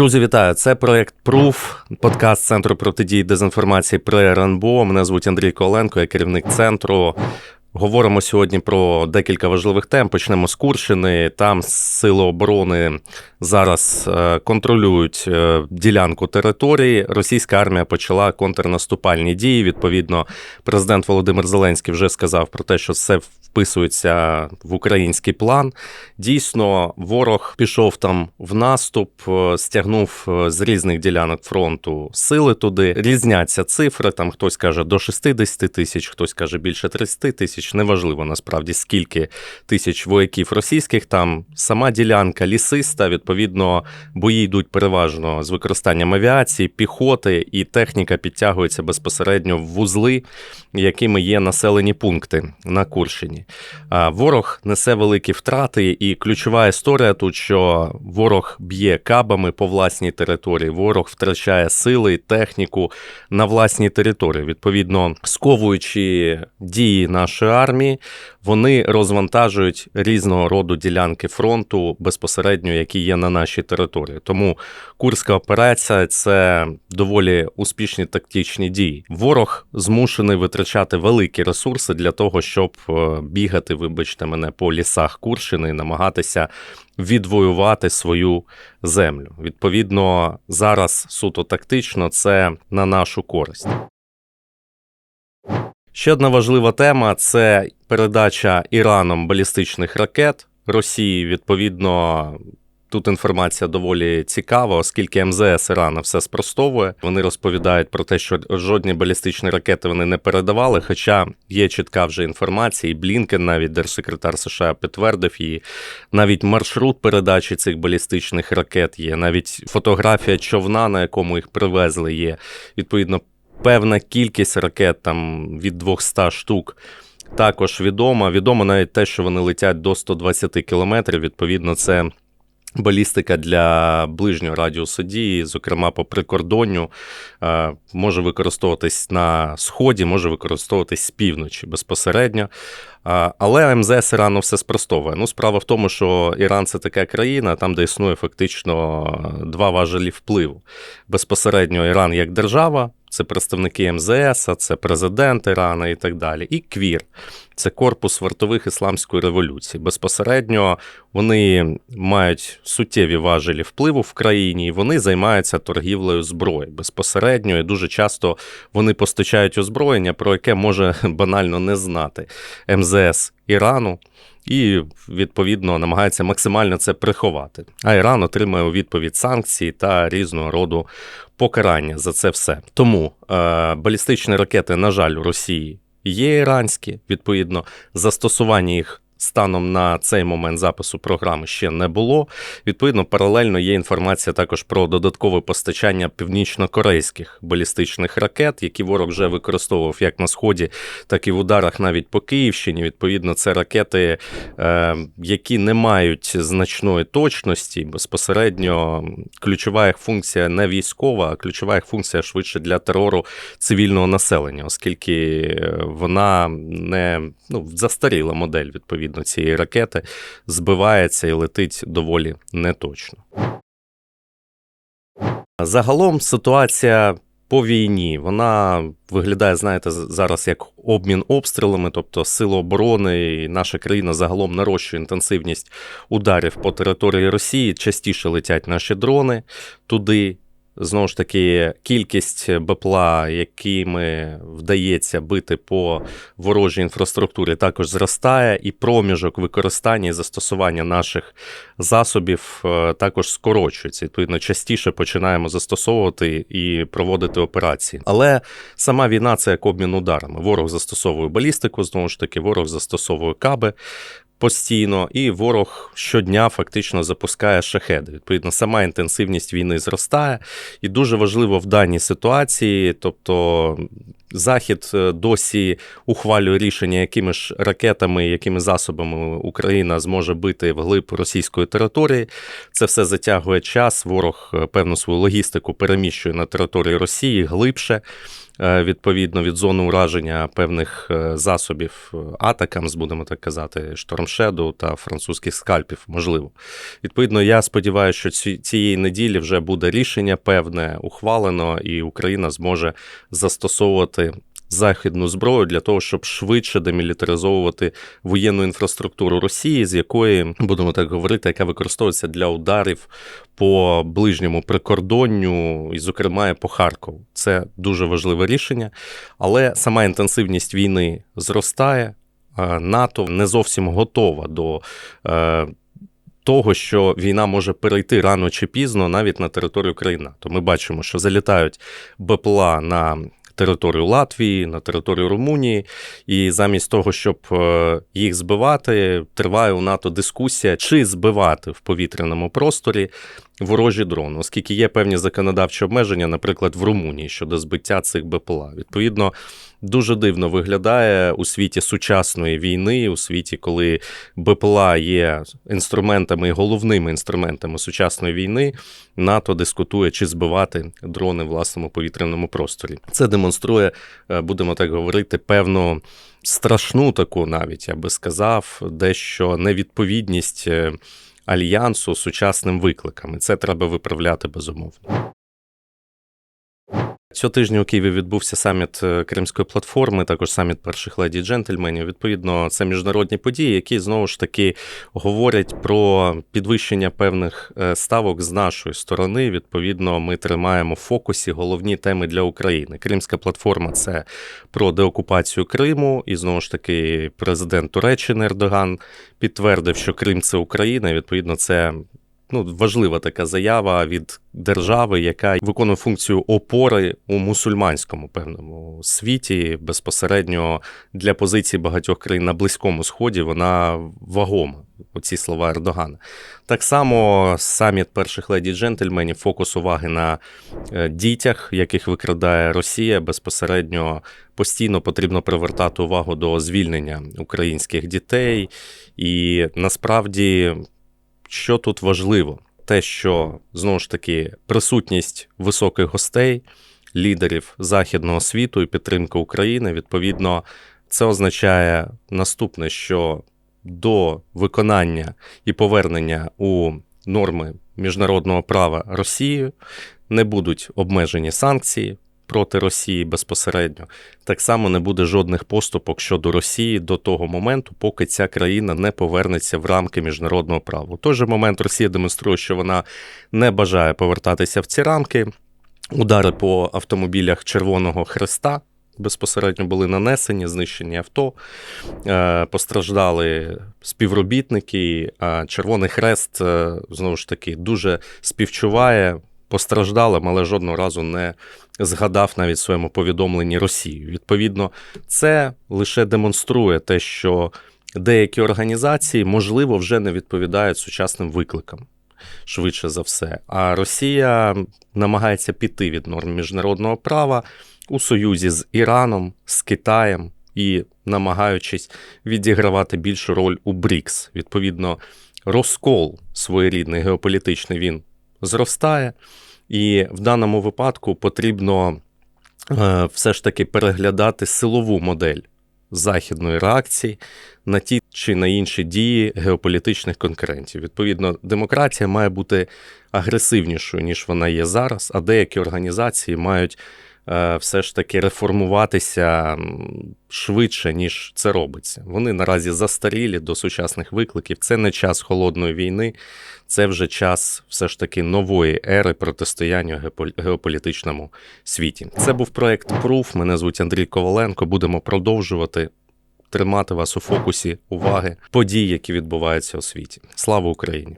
Друзі, вітаю! Це проект Пруф, подкаст Центру протидії дезінформації при РНБО. Мене звуть Андрій Коленко, я керівник центру. Говоримо сьогодні про декілька важливих тем. Почнемо з Курщини. Там сили оборони зараз е, контролюють е, ділянку території. Російська армія почала контрнаступальні дії. Відповідно, президент Володимир Зеленський вже сказав про те, що це вписується в український план. Дійсно, ворог пішов там в наступ, е, стягнув з різних ділянок фронту сили туди. Різняться цифри. Там хтось каже до 60 тисяч, хтось каже більше 30 тисяч. Неважливо насправді скільки тисяч вояків російських. Там сама ділянка лісиста. Відповідно, бої йдуть переважно з використанням авіації, піхоти, і техніка підтягується безпосередньо в вузли, якими є населені пункти на Курщині. Ворог несе великі втрати, і ключова історія тут, що ворог б'є кабами по власній території, ворог втрачає сили, техніку на власній території. Відповідно, сковуючи дії нашої армії, вони розвантажують різного роду ділянки фронту безпосередньо, які є на нашій території. Тому Курська операція це доволі успішні тактичні дії. Ворог змушений витрачати великі ресурси для того, щоб е, бігати, вибачте мене, по лісах Курщини і намагатися відвоювати свою землю. Відповідно, зараз суто тактично це на нашу користь. Ще одна важлива тема це передача Іраном балістичних ракет Росії. Відповідно, тут інформація доволі цікава, оскільки МЗС Ірана все спростовує. Вони розповідають про те, що жодні балістичні ракети вони не передавали. Хоча є чітка вже інформація, і Блінкен, навіть держсекретар США, підтвердив її. Навіть маршрут передачі цих балістичних ракет є. Навіть фотографія човна, на якому їх привезли, є відповідно певна кількість ракет там від 200 штук. Також відома. Відомо навіть те, що вони летять до 120 кілометрів. Відповідно, це балістика для ближнього радіусу дії, зокрема по прикордонню, е, може використовуватись на сході, може використовуватись з півночі безпосередньо. Але МЗС Ірану все спростовує. Ну, справа в тому, що Іран це така країна, там, де існує фактично два важелі впливу. Безпосередньо Іран як держава, це представники МЗС, це президент Ірана і так далі. І КВІР це корпус вартових ісламської революції. Безпосередньо вони мають суттєві важелі впливу в країні, і вони займаються торгівлею зброї безпосередньо, і дуже часто вони постачають озброєння, про яке може банально не знати МЗС Ірану. І відповідно намагається максимально це приховати. А Іран отримує у відповідь санкції та різного роду покарання за це все. Тому е, балістичні ракети, на жаль, у Росії є іранські, відповідно, застосування їх станом на цей момент запису програми ще не було. Відповідно, паралельно є інформація також про додаткове постачання північно-корейських балістичних ракет, які ворог вже використовував як на сході, так і в ударах навіть по Київщині. Відповідно, це ракети, е, які не мають значної точності. Безпосередньо ключова їх функція не військова, а ключова їх функція швидше для терору цивільного населення, оскільки вона не ну, застаріла модель відповідно відповідно цієї ракети збивається і летить доволі неточно. Загалом ситуація по війні вона виглядає, знаєте, зараз як обмін обстрілами, тобто сили оборони, і наша країна загалом нарощує інтенсивність ударів по території Росії. Частіше летять наші дрони туди. Знову ж таки, кількість БПЛА, якими вдається бити по ворожій інфраструктурі, також зростає, і проміжок використання і застосування наших засобів е, також скорочується. Відповідно, частіше починаємо застосовувати і проводити операції. Але сама війна це як обмін ударами. Ворог застосовує балістику, знову ж таки, ворог застосовує каби постійно, і ворог щодня фактично запускає шахеди. Відповідно, сама інтенсивність війни зростає, і дуже важливо в даній ситуації, тобто. Захід е, досі ухвалює рішення, якими ж ракетами, якими засобами Україна зможе бити вглиб російської території. Це все затягує час. Ворог е, певну свою логістику переміщує на території Росії глибше. Е, відповідно від зони ураження певних е, засобів Атакамс, будемо так казати, Штормшеду та французьких скальпів, можливо. Відповідно, я сподіваюся, що ці- цієї неділі вже буде рішення певне ухвалено, і Україна зможе застосовувати західну зброю для того, щоб швидше демілітаризовувати воєнну інфраструктуру Росії, з якої будемо так говорити, яка використовується для ударів по ближньому прикордонню, і, зокрема, по Харкову. Це дуже важливе рішення, але сама інтенсивність війни зростає. НАТО не зовсім готова до. е, Того, що війна може перейти рано чи пізно навіть на територію країни. То ми бачимо, що залітають БПЛА на територію Латвії, на територію Румунії, і замість того, щоб е, їх збивати, триває у НАТО дискусія, чи збивати в повітряному просторі ворожі дрони, оскільки є певні законодавчі обмеження, наприклад, в Румунії щодо збиття цих БПЛА. Відповідно, дуже дивно виглядає у світі сучасної війни, у світі, коли БПЛА є інструментами головними інструментами сучасної війни. НАТО дискутує, чи збивати дрони в власному повітряному просторі. Це демонструє, е, будемо так говорити, певну страшну таку, навіть я би сказав, дещо невідповідність е, альянсу сучасним викликам. І це треба виправляти безумовно. Цього тижня у Києві відбувся саміт е, Кримської платформи, також саміт перших леді джентльменів. Відповідно, це міжнародні події, які знову ж таки говорять про підвищення певних е, ставок з нашої сторони. Відповідно, ми тримаємо в фокусі головні теми для України. Кримська платформа це про деокупацію Криму, і знову ж таки президент Туреччини Ердоган підтвердив, що Крим це Україна. і, Відповідно, це ну, важлива така заява від держави, яка виконує функцію опори у мусульманському певному світі. Безпосередньо для позицій багатьох країн на Близькому Сході вона вагома. Оці слова Ердогана. Так само саміт перших леді джентльменів, фокус уваги на е, дітях, яких викрадає Росія. Безпосередньо постійно потрібно привертати увагу до звільнення українських дітей. І насправді що тут важливо? Те, що знову ж таки присутність високих гостей, лідерів західного світу і підтримка України, відповідно, це означає наступне, що до виконання і повернення у норми міжнародного права Росією не будуть обмежені санкції проти Росії безпосередньо. Так само не буде жодних поступок щодо Росії до того моменту, поки ця країна не повернеться в рамки міжнародного права. У той же момент Росія демонструє, що вона не бажає повертатися в ці рамки. Удари по автомобілях Червоного Хреста безпосередньо були нанесені, знищені авто, е, постраждали співробітники. А Червоний Хрест е, знову ж таки дуже співчуває постраждалим, але жодного разу не згадав навіть в своєму повідомленні Росію. Відповідно, це лише демонструє те, що деякі організації, можливо, вже не відповідають сучасним викликам. Швидше за все. А Росія намагається піти від норм міжнародного права у союзі з Іраном, з Китаєм і намагаючись відігравати більшу роль у БРІКС. Відповідно, розкол своєрідний геополітичний він зростає, і в даному випадку потрібно е, все ж таки переглядати силову модель західної реакції на ті чи на інші дії геополітичних конкурентів. Відповідно, демократія має бути агресивнішою, ніж вона є зараз, а деякі організації мають все ж таки реформуватися швидше, ніж це робиться. Вони наразі застарілі до сучасних викликів. Це не час холодної війни, це вже час все ж таки нової ери протистояння геополітичному світі. Це був проект Proof. Мене звуть Андрій Коваленко. Будемо продовжувати тримати вас у фокусі уваги подій, які відбуваються у світі. Слава Україні!